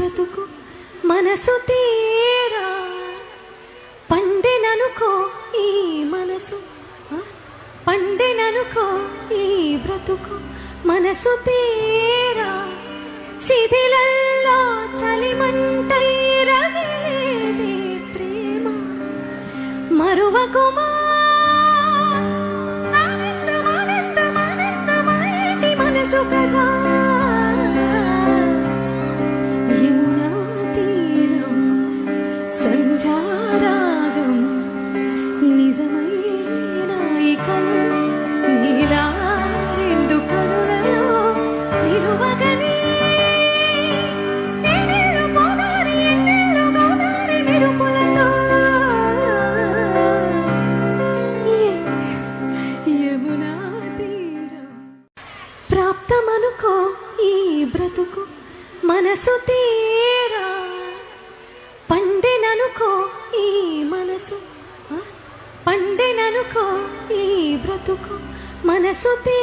బ్రతుకు మనసు తీరా. పండెననుకో ఈ మనసు పండెననుకో ఈ బ్రతుకు మనసు తీరా. శిథిలల్లో చలిమంటై రగిలేదే ప్రేమ. మరువకుమా ఆనందం, మనసు కదా? ప్రాప్తమనుకో ఈ బ్రతుకు మనసు తీరా. పండెననుకో ఈ మనసు పండెననుకో ఈ బ్రతుకు మనసు తీ